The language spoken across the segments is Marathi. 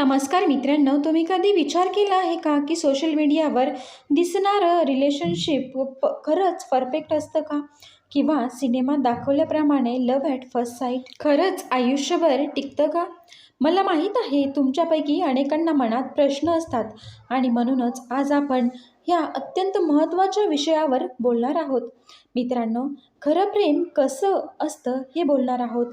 नमस्कार मित्रांनो तुम्ही कधी विचार केला आहे का की सोशल मीडियावर दिसणारं रिलेशनशिप प खरंच परफेक्ट असतं का? किंवा सिनेमात दाखवल्याप्रमाणे लव ॲट फर्स्ट साईट खरंच आयुष्यभर टिकतं का? मला माहीत आहे तुमच्यापैकी अनेकांना मनात प्रश्न असतात आणि म्हणूनच आज आपण ह्या अत्यंत महत्त्वाच्या विषयावर बोलणार आहोत. मित्रांनो खरं प्रेम कसं असतं हे बोलणार आहोत.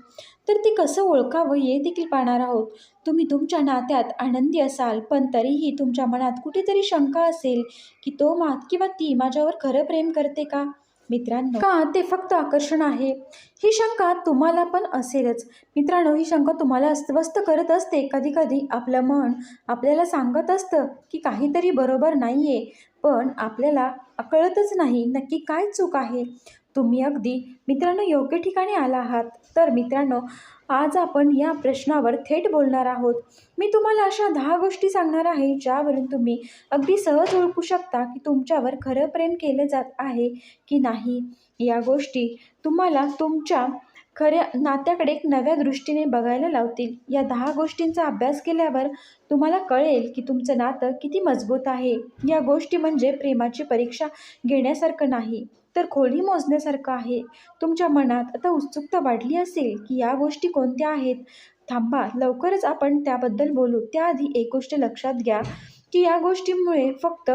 तर ते कसं ओळखावं हे देखील पाहणार आहोत. तुम्ही तुमच्या नात्यात आनंदी असाल पण तरीही तुमच्या मनात कुठेतरी शंका असेल की तो मात किंवा ती माझ्यावर खरं प्रेम करते का? मित्रांनो. का? ते फक्त आकर्षण आहे. ही शंका तुम्हाला पण असेलच. मित्रांनो ही शंका तुम्हाला अस्वस्थ करत असते. कधी कधी आपलं मन आपल्याला सांगत असतं की काहीतरी बरोबर नाही आहे पण आपल्याला कळतच नाही नक्की काय चूक आहे. तुम्ही अगदी मित्रांनो योग्य ठिकाणी आला आहात. तर मित्रांनो आज आपण या प्रश्नावर थेट बोलणार आहोत. मी तुम्हाला अशा दहा गोष्टी सांगणार आहे ज्यावरून तुम्ही अगदी सहज ओळखू शकता की तुमच्यावर खरं प्रेम केलं जात आहे की नाही. या गोष्टी तुम्हाला तुमच्या खऱ्या नात्याकडे एक नव्या दृष्टीने बघायला लावतील. या दहा गोष्टींचा अभ्यास केल्यावर तुम्हाला कळेल की तुमचं नातं किती मजबूत आहे. या गोष्टी म्हणजे प्रेमाची परीक्षा घेण्यासारखं नाही. तर खोली मोजण्यासारखं आहे. तुमच्या मनात आता उत्सुकता वाढली असेल की या गोष्टी कोणत्या आहेत? थांबा लवकरच आपण त्याबद्दल बोलू. त्याआधी एक गोष्ट लक्षात घ्या की या गोष्टीमुळे फक्त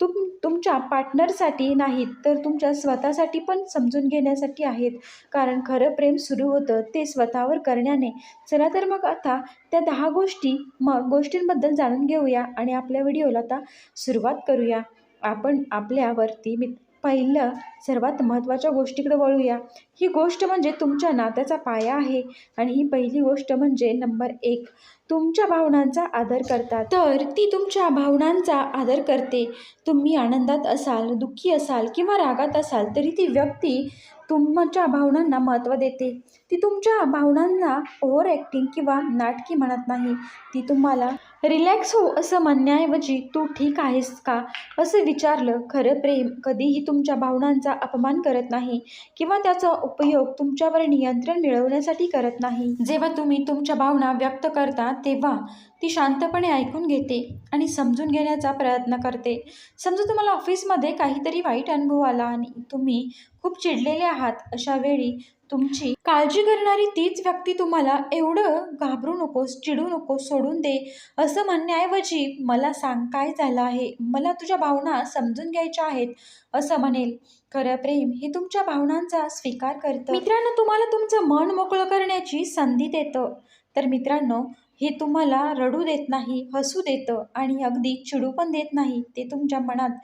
तुम तुमच्या पार्टनरसाठी नाहीत तर तुमच्या स्वतःसाठी पण समजून घेण्यासाठी आहेत. कारण खरं प्रेम सुरू होतं ते स्वतःवर करण्याने. चला तर मग आता त्या दहा गोष्टी मग गोष्टींबद्दल जाणून घेऊया आणि आपल्या व्हिडिओला आता सुरुवात करूया. आपण आपल्यावरती मित पहिलं सर्वात महत्त्वाच्या गोष्टीकडे वळूया. ही गोष्ट म्हणजे तुमच्या नात्याचा पाया आहे आणि ही पहिली गोष्ट म्हणजे नंबर एक तुमच्या भावनांचा आदर करतात. तर ती तुमच्या भावनांचा आदर करते. तुम्ही आनंदात असाल दुःखी असाल किंवा रागात असाल तरी ती व्यक्ती तुमच्या भावनांना महत्त्व देते. ती तुमच्या भावनांना ओव्हर ॲक्टिंग किंवा नाटकी म्हणत नाही. ती तुम्हाला रिलॅक्स हो असं म्हणण्याऐवजी तू ठीक आहेस का? असं विचारलं. खरं प्रेम कधीही तुमच्या भावनांचा अपमान करत नाही किंवा त्याचा उपयोग तुमच्यावर नियंत्रण मिळवण्यासाठी करत नाही. जेव्हा तुम्ही तुमच्या भावना व्यक्त करता तेव्हा ती शांतपणे ऐकून घेते आणि समजून घेण्याचा प्रयत्न करते. समजा तुम्हाला ऑफिसमध्ये काहीतरी वाईट अनुभव आला आणि तुम्ही खूप चिडलेले आहात अशा वेळी तुमची काळजी करणारी तीच व्यक्ती तुम्हाला एवढं घाबरू नकोस चिडू नकोस सोडून दे असं म्हणण्याऐवजी मला सांग काय झालं आहे? मला तुझ्या भावना समजून घ्यायच्या आहेत असं म्हणेल. खरं प्रेम हे तुमच्या भावनांचा स्वीकार करतं. मित्रांनो तुम्हाला तुमचं मन मोकळं करण्याची संधी देतं. तर मित्रांनो हे तुम्हाला रडू देत नाही हसू देतं आणि अगदी चिडू पण देत नाही ते तुमच्या मनात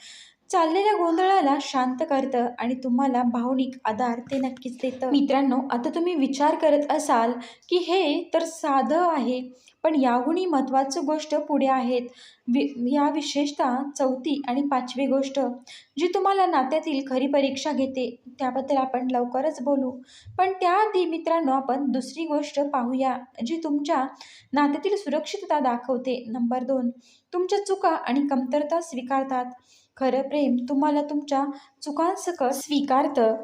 चाललेल्या गोंधळाला शांत करतं आणि तुम्हाला भावनिक आधार ते नक्कीच देतं. मित्रांनो आता तुम्ही विचार करत असाल की हे तर साधं आहे पण याहूनही महत्त्वाचं गोष्ट पुढे आहेत. वि या विशेषतः चौथी आणि पाचवी गोष्ट जी तुम्हाला नात्यातील खरी परीक्षा घेते त्याबद्दल आपण लवकरच बोलू. पण त्याआधी मित्रांनो आपण दुसरी गोष्ट पाहूया जी तुमच्या नात्यातील सुरक्षितता दाखवते. नंबर दोन तुमच्या चुका आणि कमतरता स्वीकारतात. खरं प्रेम तुम्हाला तुमच्या चुकांसकट स्वीकारतं.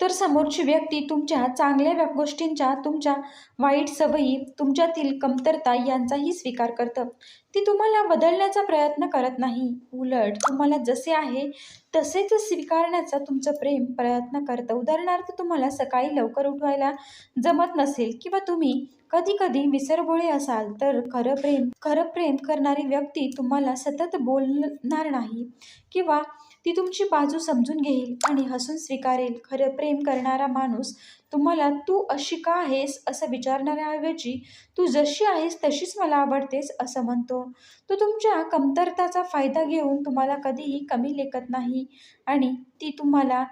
तर समोरची व्यक्ती तुमच्या चांगल्या गोष्टींच्या तुमच्या वाईट सवयी तुमच्यातील कमतरता यांचाही स्वीकार करतं. ती तुम्हाला बदलण्याचा प्रयत्न करत नाही. उलट तुम्हाला जसे आहे तसेच स्वीकारण्याचा तुमचं प्रेम प्रयत्न करतं. उदाहरणार्थ तुम्हाला सकाळी लवकर उठवायला जमत नसेल किंवा तुम्ही कधी कधी विसरबोळे असाल तर खरं प्रेम खरं प्रेम करणारी व्यक्ती तुम्हाला सतत बोलणार नाही किंवा ती तुमची बाजू समजून घेईल आणि हसून स्वीकारेल. खरं प्रेम करणारा माणूस तुम्हाला तू अशी का आहेस असं विचारणाऱ्याऐवजी तू जशी आहेस तशीच मला आवडतेस असं म्हणतो. तो तुमच्या कमतरताचा फायदा घेऊन तुम्हाला कधीही कमी लेखत नाही आणि ती तुम्हाला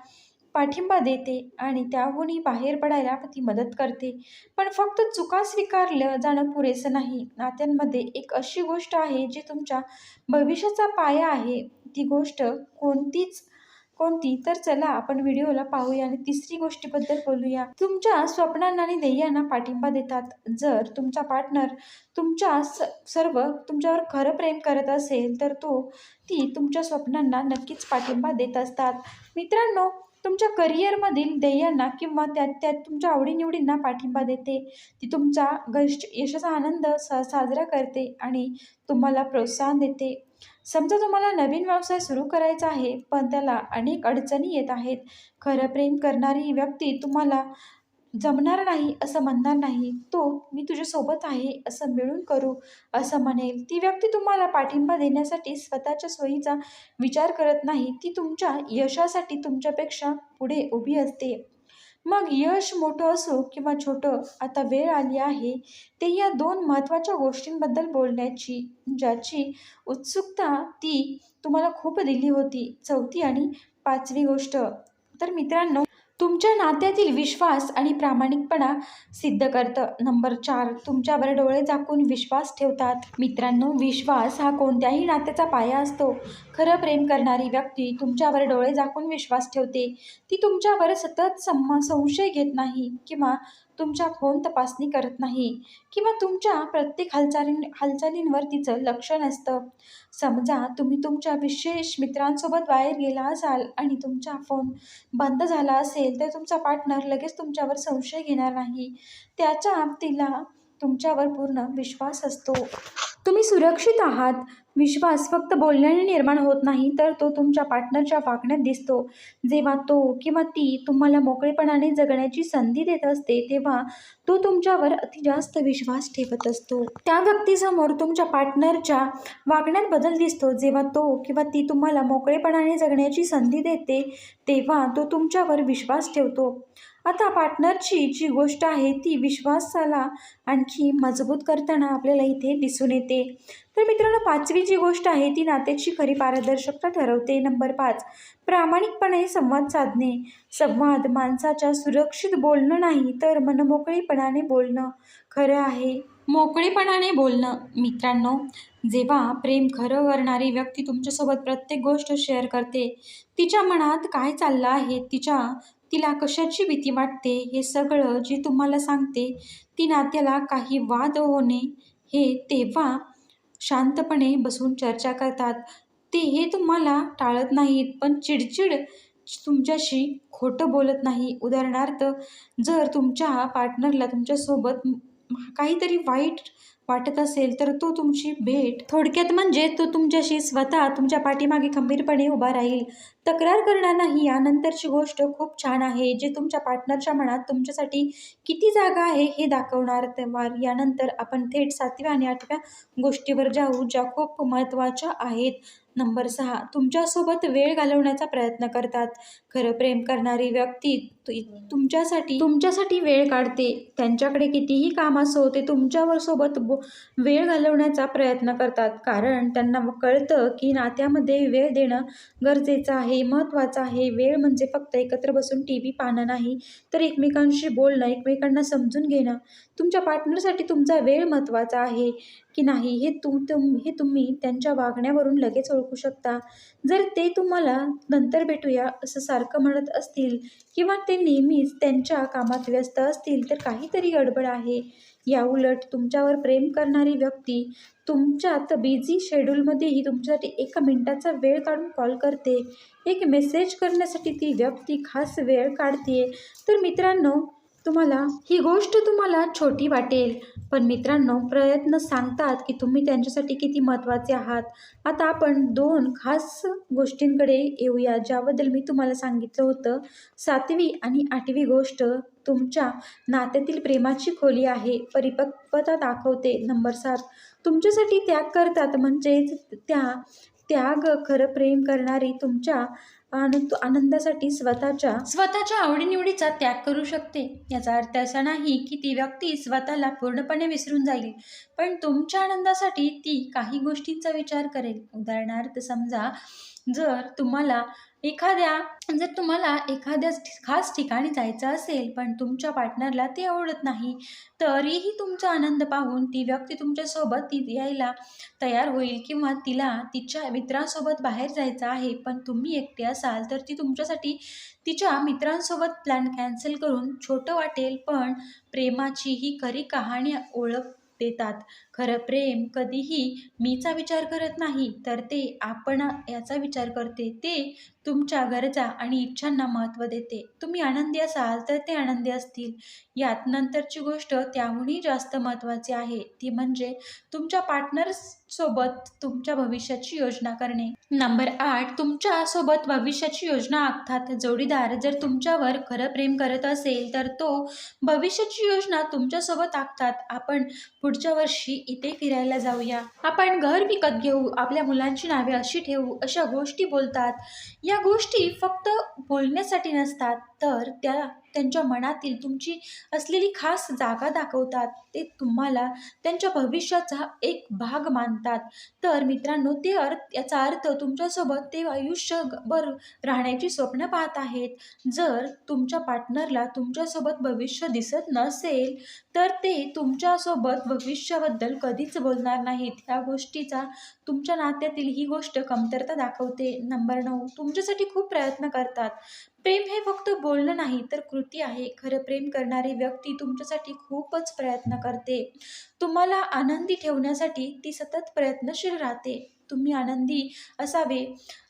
पाठिंबा देते आणि त्याहूनही बाहेर पडायला ती मदत करते. पण फक्त चुका स्वीकारलं जाणं पुरेसं नाही. नात्यांमध्ये एक अशी गोष्ट आहे जी तुमच्या भविष्याचा पाया आहे. ती गोष्ट कोणतीच कोणती? तर चला आपण व्हिडिओला पाहूया आणि तिसरी गोष्टीबद्दल बोलूया. तुमच्या स्वप्नांना आणि ध्येयांना पाठिंबा देतात. जर तुमचा पार्टनर तुमच्या स सर्व तुमच्यावर खरं प्रेम करत असेल तर तो ती तुमच्या स्वप्नांना नक्कीच पाठिंबा देत असतात. मित्रांनो तुमच्या करिअरमधील ध्येयांना किंवा त्यात त्यात तुमच्या आवडीनिवडींना पाठिंबा देते. ती तुमचा गश यशाचा आनंद सा साजरा करते आणि तुम्हाला प्रोत्साहन देते. समजा तुम्हाला नवीन व्यवसाय सुरू करायचा आहे पण त्याला अनेक अडचणी येत आहेत. खरं प्रेम करणारी व्यक्ती तुम्हाला जमणार नाही असं म्हणणार नाही. तो मी तुझ्यासोबत आहे असं मिळून करू असं म्हणेल. ती व्यक्ती तुम्हाला पाठिंबा देण्यासाठी स्वतःच्या सोयीचा विचार करत नाही. ती तुमच्या यशासाठी तुमच्यापेक्षा पुढे उभी असते. मग यश मोठं असो किंवा छोटं आता वेळ आली आहे. ते या दोन महत्त्वाच्या गोष्टींबद्दल बोलण्याची ज्याची उत्सुकता ती तुम्हाला खूप दिली होती. चौथी आणि पाचवी गोष्ट. तर मित्रांनो तुमच्या नात्यातील विश्वास आणि प्रामाणिकपणा सिद्ध करतं. नंबर चार तुमच्यावर डोळे झाकून विश्वास ठेवतात. मित्रांनो विश्वास हा कोणत्याही नात्याचा पाया असतो. खरं प्रेम करणारी व्यक्ती तुमच्यावर डोळे झाकून विश्वास ठेवते. ती तुमच्यावर सतत सम संशय घेत नाही किंवा तुमच्या फोन तपासणी करत नाही किंवा तुमच्या प्रत्येक हालचाली हालचालींवर तिचं लक्ष नसतं. समजा तुम्ही तुमच्या विशेष मित्रांसोबत बाहेर गेला असाल आणि तुमचा फोन बंद झाला असेल तर तुमचा पार्टनर लगेच तुमच्यावर संशय घेणार नाही. त्याच्या तिला तुमच्यावर पूर्ण विश्वास असतो. तुम्ही सुरक्षित आहात. विश्वास फक्त बोलण्याने निर्माण होत नाही तर तो तुमच्या पार्टनरच्या वागण्यात दिसतो. जेव्हा तो किंवा ती तुम्हाला मोकळेपणाने जगण्याची संधी देत असते तेव्हा तो तुमच्यावर अति जास्त विश्वास ठेवत असतो. त्या व्यक्तीसमोर तुमच्या पार्टनरच्या वागण्यात बदल दिसतो. जेव्हा तो किंवा ती तुम्हाला मोकळेपणाने जगण्याची संधी देते तेव्हा तो तुमच्यावर विश्वास ठेवतो. आता पार्टनरची जी गोष्ट आहे ती विश्वासाला आणखी मजबूत करताना आपल्याला इथे दिसून येते. तर मित्रांनो पाचवी जी गोष्ट आहे ती नात्याची खरी पारदर्शकता ठरवते. नंबर पाच प्रामाणिकपणे संवाद साधणे. संवाद माणसाच्या सुरक्षित बोलणं नाही तर मनमोकळीपणाने बोलणं खरं आहे. मोकळेपणाने बोलणं. मित्रांनो जेव्हा प्रेम खरं करणारी व्यक्ती तुमच्यासोबत प्रत्येक गोष्ट शेअर करते तिच्या मनात काय चाललं आहे तिच्या तिला कशाची भीती वाटते हे सगळं जी तुम्हाला सांगते ती नात्याला काही वाद होणे हे तेव्हा शांतपणे बसून चर्चा करतात. ते हे तुम्हाला टाळत नाहीत पण चिडचिड तुमच्याशी खोटं बोलत नाही. उदाहरणार्थ जर तुमच्या पार्टनरला तुमच्यासोबत काहीतरी वाईट वाटत असेल तर तो तुमची भेट थोडक्यात म्हणजे तो तुमच्याशी स्वतः तुमच्या पाठीमागे खंबीरपणे उभा राहील. तक्रार करणार नाही यानंतरची गोष्ट खूप छान आहे जे तुमच्या पार्टनरच्या मनात तुमच्यासाठी किती जागा आहे हे दाखवणार तेव्हा यानंतर आपण थेट सातव्या आणि आठव्या गोष्टीवर जाऊ ज्या खूप महत्त्वाच्या आहेत. नंबर सहा तुमच्यासोबत वेळ घालवण्याचा प्रयत्न करतात. खरं प्रेम करणारी व्यक्ती तुमच्यासाठी तुमच्यासाठी वेळ काढते. त्यांच्याकडे कितीही काम असो ते तुमच्यावर सोबत बो वेळ घालवण्याचा प्रयत्न करतात. कारण त्यांना कळतं की नात्यामध्ये वेळ देणं गरजेचं आहे. महत्त्वाचं आहे वेळ म्हणजे फक्त एकत्र बसून टी व्ही पाहणं नाही तर एकमेकांशी बोलणं एकमेकांना समजून घेणं. तुमच्या पार्टनरसाठी तुमचा वेळ महत्त्वाचा आहे की नाही हे तुम तुम हे तुम्ही त्यांच्या वागण्यावरून लगेच ओळखू शकता. जर ते तुम्हाला नंतर भेटूया असं सारखं म्हणत असतील किंवा ते नेहमीच त्यांच्या कामात व्यस्त असतील तर काहीतरी गडबड आहे. या उलट तुमच्यावर प्रेम करणारी व्यक्ती तुमच्यात बिझी शेड्यूलमध्येही तुमच्यासाठी एका मिनिटाचा वेळ काढून कॉल करते. एक मेसेज करण्यासाठी ती व्यक्ती खास वेळ काढते तर मित्रांनो तुम्हाला ही गोष्ट तुम्हाला छोटी वाटेल. पण मित्रांनो प्रयत्न सांगतात की तुम्ही त्यांच्यासाठी किती महत्त्वाचे आहात. आता आपण दोन खास गोष्टींकडे येऊया ज्याबद्दल मी तुम्हाला सांगितलं होतं. सातवी आणि आठवी गोष्ट तुमच्या नात्यातील प्रेमाची खोली आहे. परिपक्वता दाखवते. नंबर सात तुमच्यासाठी त्याग करतात. म्हणजेच त्या त्याग खरं प्रेम करणारी तुमच्या आनंद आनंदासाठी स्वतःच्या स्वतःच्या आवडीनिवडीचा त्याग करू शकते. याचा अर्थ असा नाही की ती व्यक्ती स्वतःला पूर्णपणे विसरून जाईल पण तुमच्या आनंदासाठी ती काही गोष्टींचा विचार करेल. उदाहरणार्थ समजा जर तुम्हाला एखाद्या जर तुम्हाला एखाद्या खास ठिकाणी जायचं असेल पण तुमच्या पार्टनरला ते आवडत नाही तरीही तुमचा आनंद पाहून ती व्यक्ती तुमच्यासोबत ती यायला तयार होईल किंवा तिला तिच्या मित्रांसोबत बाहेर जायचं आहे पण तुम्ही एकटे असाल तर ती तुमच्यासाठी तिच्या मित्रांसोबत प्लॅन कॅन्सल करून छोटं वाटेल. पण प्रेमाची ही खरी कहाणी ओळख देतात. खरं प्रेम कधीही मीचा विचार करत नाही तर ते आपण याचा विचार करते. ते तुमच्या गरजा आणि इच्छांना महत्त्व देते. तुम्ही आनंदी असाल तर ते आनंदी असतील. यात नंतरची गोष्ट त्याहूनही जास्त महत्त्वाची आहे. ती म्हणजे तुमच्या पार्टनर्स सोबत तुमच्या भविष्याची योजना करणे. नंबर आठ तुमच्यासोबत भविष्याची योजना आखतात. जोडीदार जर तुमच्यावर खरं प्रेम करत असेल तर तो भविष्याची योजना तुमच्यासोबत आखतात. आपण पुढच्या वर्षी इथे फिरायला जाऊया. आपण घर विकत घेऊ आपल्या मुलांची नावे अशी ठेवू अशा गोष्टी बोलतात. या गोष्टी फक्त बोलण्यासाठी नसतात तर त्या त्यांच्या मनातील तुमची असलेली खास जागा दाखवतात ते तुम्हाला त्यांच्या भविष्याचा एक भाग मानतात. तर मित्रांनो ते अर्थ याचा अर्थ तुमच्यासोबत ते आयुष्यभर राहण्याची स्वप्न पाहत आहेत. जर तुमच्या पार्टनरला तुमच्यासोबत भविष्य दिसत नसेल तर ते तुमच्यासोबत भविष्याबद्दल कधीच बोलणार नाहीत. या गोष्टीचा तुमच्या नात्यातील ही गोष्ट कमतरता दाखवते. नंबर नऊ तुमच्यासाठी खूप प्रयत्न करतात. प्रेम हे फक्त बोलणं नाही तर कृती आहे. खरं प्रेम करणारी व्यक्ती तुमच्यासाठी खूपच प्रयत्न करते. तुम्हाला आनंदी ठेवण्यासाठी ती सतत प्रयत्नशील राहते. तुम्ही आनंदी असावे.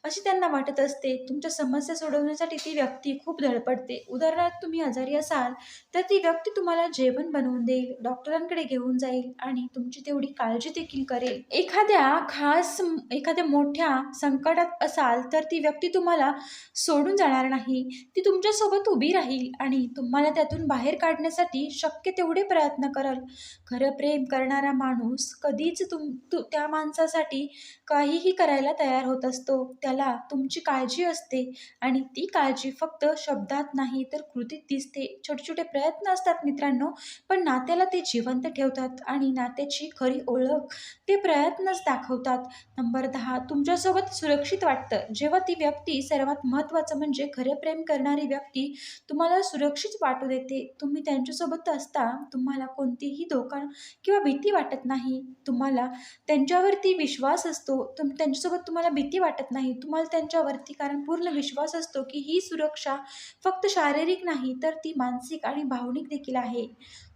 अशी त्यांना वाटत असते. तुमच्या समस्या सोडवण्यासाठी ती व्यक्ती खूप धडपडते. उदाहरणार्थ तुम्ही आजारी असाल तर ती व्यक्ती तुम्हाला जेवण बनवून देईल डॉक्टरांकडे घेऊन जाईल आणि तुमची तेवढी काळजी देखील करेल. एखाद्या खास एखाद्या मोठ्या संकटात असाल तर ती व्यक्ती तुम्हाला सोडून जाणार नाही. ती तुमच्यासोबत उभी राहील आणि तुम्हाला त्यातून बाहेर काढण्यासाठी शक्य तेवढे प्रयत्न करल. खरं प्रेम करणारा माणूस कधीच तुम तु त्या माणसासाठी काहीही करायला तयार होत असतो. त्याला तुमची काळजी असते आणि ती काळजी फक्त शब्दात नाही तर कृतीत दिसते. छोटे छोटे प्रयत्न असतात मित्रांनो पण नात्याला ते जिवंत ठेवतात आणि नात्याची खरी ओळख ते प्रयत्नच दाखवतात. नंबर दहा तुमच्यासोबत सुरक्षित वाटतं. जेव्हा ती व्यक्ती सर्वात महत्त्वाचं म्हणजे खरे प्रेम करणारी व्यक्ती तुम्हाला सुरक्षित वाटू देते. तुम्ही त्यांच्यासोबत असता तुम्हाला कोणतीही धोका किंवा भीती वाटत नाही. तुम्हाला त्यांच्यावरती विश्वास असतो. तुम त्यांच्यासोबत तुम्हाला भीती वाटत नाही. तुम्हाला त्यांच्यावरती कारण पूर्ण विश्वास असतो की ही सुरक्षा फक्त शारीरिक नाही तर ती मानसिक आणि भावनिक देखील आहे.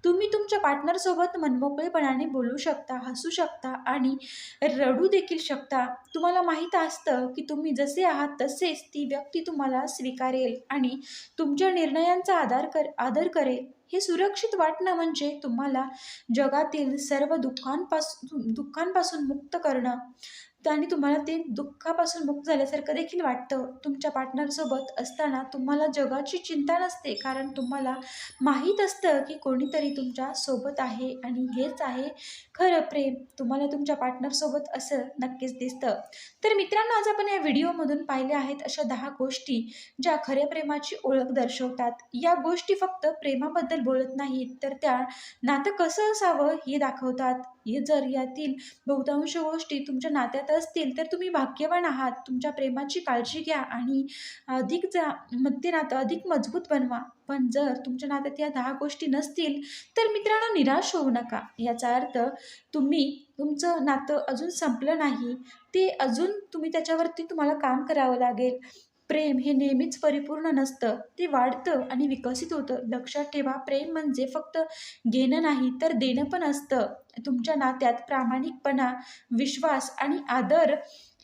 तुम्ही तुमच्या पार्टनरसोबत मनमोकळेपणाने बोलू शकता हसू शकता आणि रडू देखील शकता. तुम्हाला माहीत असतं की तुम्ही जसे आहात तसेच ती व्यक्ती तुम्हाला स्वीकारेल आणि तुमच्या निर्णयांचा आधार कर आदर करेल. हे सुरक्षित वाटणं म्हणजे तुम्हाला जगातील सर्व दुःखांपासून दुःखांपासून मुक्त करणं. त्याने तुम्हाला ते दुःखापासून मुक्त झाल्यासारखं देखील वाटतं. तुमच्या पार्टनरसोबत असताना तुम्हाला जगाची चिंता नसते. कारण तुम्हाला माहीत असतं की कोणीतरी तुमच्यासोबत आहे आणि हेच आहे खरं प्रेम. तुम्हाला तुमच्या पार्टनरसोबत असं नक्कीच दिसतं. तर मित्रांनो आज आपण या व्हिडिओमधून पाहिल्या आहेत अशा दहा गोष्टी ज्या खऱ्या प्रेमाची ओळख दर्शवतात. या गोष्टी फक्त प्रेमाबद्दल बोलत नाहीत तर त्या नातं कसं असावं हे दाखवतात. हे जर यातील बहुतांश गोष्टी तुमच्या नात्यात असतील तर तुम्ही भाग्यवान आहात. तुमच्या प्रेमाची काळजी घ्या आणि अधिक जा मग ते नातं अधिक मजबूत बनवा. पण जर तुमच्या नात्यात या दहा गोष्टी नसतील तर मित्रांनो निराश होऊ नका. याचा अर्थ तुम्ही तुमचं नातं अजून संपलं नाही. ते अजून तुम्ही त्याच्यावरती तुम्हाला काम करावं लागेल. प्रेम हे नेहमीच परिपूर्ण नसतं. ते वाढतं आणि विकसित होतं. लक्षात ठेवा प्रेम म्हणजे फक्त घेणं नाही तर देणं पण असतं. तुमच्या नात्यात प्रामाणिकपणा विश्वास आणि आदर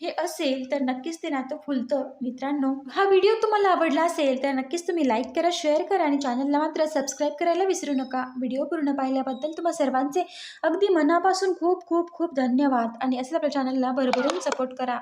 हे असेल तर नक्कीच ते नातं फुलतं. मित्रांनो हा व्हिडिओ तुम्हाला आवडला असेल तर नक्कीच तुम्ही लाईक करा शेअर करा आणि चॅनलला मात्र सबस्क्राईब करायला विसरू नका. व्हिडिओ पूर्ण पाहिल्याबद्दल तुम्हा सर्वांचे अगदी मनापासून खूप खूप खूप धन्यवाद. आणि असं आपल्या चॅनलला भरभरून सपोर्ट करा.